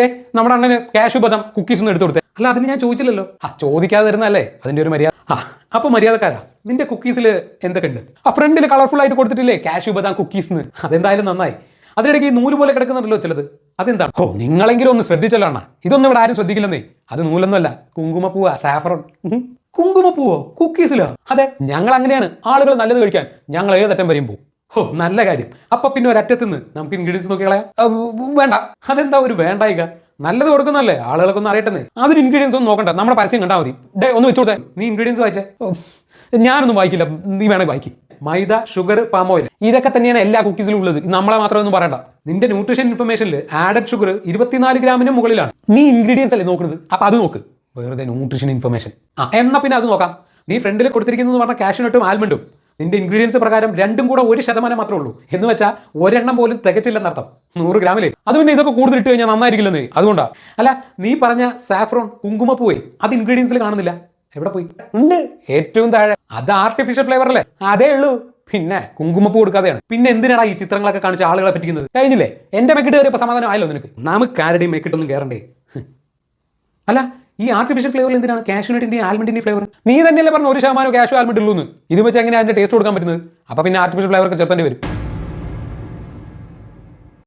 ദേ നമ്മുടെ അണ്ണന് cash ബദം cookies ഒന്നും എടുത്തു കൊടുത്തേ. അല്ല അതിന് ഞാൻ ചോദിച്ചില്ലല്ലോ. ആ ചോദിക്കാതെ തരുന്നല്ലേ അതിന്റെ ഒരു മര്യാദ. ആ അപ്പൊ മര്യാദക്കാരാ. നിന്റെ കുക്കീസിൽ എന്തൊക്കെ ഉണ്ട് ആ ഫ്രണ്ടിൽ കളർഫുൾ ആയിട്ട് കൊടുത്തിട്ടില്ലേ? ക്യാഷ് ബദാം കുക്കീസ് അതെന്തായാലും നന്നായി. അതിനിടയ്ക്ക് ഈ നൂൽ പോലെ കിടക്കുന്നുണ്ടല്ലോ ചിലത്. അതെന്താണ് ഓ നിങ്ങളെങ്കിലും ഒന്ന് ശ്രദ്ധിച്ചല്ലോ അണ്ണാ. ഇതൊന്നും ഇവിടെ ആരും ശ്രദ്ധിക്കില്ലെന്നേ. അത് നൂലൊന്നുമല്ല കുങ്കുമപ്പൂവാ സാഫറോൺ. കുങ്കുമപ്പൂവോ? കുക്കീസിലോ അതെ ഞങ്ങൾ അങ്ങനെയാണ് ആളുകൾ നല്ലത് കഴിക്കാൻ ഞങ്ങൾ ഏതറ്റം വരെയും പോകും. ഓ നല്ല കാര്യം. അപ്പൊ പിന്നെ ഒരറ്റത്ത് നിന്ന് നമുക്ക് ഇൻഗ്രീഡിയൻസ് നോക്കി കളയാം ആ, ഉം, വേണ്ട. അതെന്താ ഒരു വേണ്ടായിക? നല്ലത് കൊടുക്കുന്നല്ലേ ആളുകൾക്കൊന്നും അറിയട്ടെ അതിന് ഇൻഗ്രീഡിയൻസ് ഒന്നും നോക്കണ്ട. നമ്മുടെ പരസ്യം കണ്ടാൽ മതി. ഒന്ന് വെച്ചു കൊടുത്തേ. നീ ഇൻഗ്രീഡിയൻസ് വായിച്ചേ? ഞാനൊന്നും വായിക്കില്ല. നീ വേണമെങ്കിൽ വായിക്കും. മൈദ ഷുഗർ പാം ഓയിൽ ഇതൊക്കെ തന്നെയാണ് എല്ലാ കുക്കീസിലും ഉള്ളത്. നമ്മളെ മാത്രം ഒന്നും പറയണ്ട. നിന്റെ ന്യൂട്രീഷൻ ഇൻഫർമേഷനിൽ ആഡഡ് ഷുഗർ ഇരുപത്തിനാല് ഗ്രാമിന് മുകളിലാണ്. നീ ഇൻഗ്രീഡിയൻസ് അല്ലേ നോക്കുന്നത്? അപ്പൊ അത് നോക്ക്. വെറുതെ ന്യൂട്രീഷൻ ഇൻഫർമേഷൻ ആ എന്നാ പിന്നെ അത് നോക്കാം. നീ ഫ്രണ്ടിൽ കൊടുത്തിരിക്കുന്നത് പറഞ്ഞ കാഷ്യൂനട്ടും ആൽമണ്ടും നിന്റെ ഇൻഗ്രീഡിയൻസ് പ്രകാരം രണ്ടും കൂടെ ഒരു ശതമാനം മാത്രമേ ഉള്ളൂ. എന്ന് വെച്ചാൽ ഒരെണ്ണം പോലും തികച്ചില്ലെന്നർത്ഥം നൂറ് ഗ്രാമിലേ. അത് പിന്നെ ഇതൊക്കെ കൂടുതൽ ഇട്ട് കഴിഞ്ഞാൽ നന്നായിരിക്കില്ലെന്ന്. അതുകൊണ്ടാണ് അല്ല നീ പറഞ്ഞ സാഫ്രോൺ കുങ്കുമപ്പൂവേ അത് ഇൻഗ്രീഡിയൻസിൽ കാണുന്നില്ല. എവിടെ പോയി? ഉണ്ട്. ഏറ്റവും താഴെ. അത് ആർട്ടിഫിഷ്യൽ ഫ്ലേവർ അല്ലേ? അതേ ഉള്ളൂ. പിന്നെ കുങ്കുമപ്പൂ കൊടുക്കാതെയാണ്. പിന്നെ എന്തിനാണ് ഈ ചിത്രങ്ങളൊക്കെ കാണിച്ച ആളുകളെ പറ്റിക്കുന്നത്? കഴിഞ്ഞില്ലേ? എന്റെ മെക്കിട്ട് കയറിയപ്പോൾ സമാധാനം ആയല്ലോ നിനക്ക്. നമുക്ക് ആരുടെയും മെക്കിട്ടൊന്നും കയറണ്ടേ അല്ല ഈ ആർട്ടിഫിഷ്യൽ ഫ്ലേവർ എന്തിനാണ്? കാഷ്യൂനട്ടിന്റെയും ആൽമണ്ടിന്റെയും ഫ്ലേവർ നീ തന്നെയല്ലേ പറഞ്ഞ ഒരു ശതമാനം കാഷ്യൂ ആൽമണ്ട് ഉള്ളൂ എന്ന് ഇത് വെച്ച് എങ്ങനെ അതിന്റെ ടേസ്റ്റ് കൊടുക്കാൻ പറ്റുന്നത്? അപ്പോൾ പിന്നെ ആർട്ടിഫിഷ്യൽ ഫ്ലേവർ ഒക്കെ ചേർത്തേണ്ടി വരും.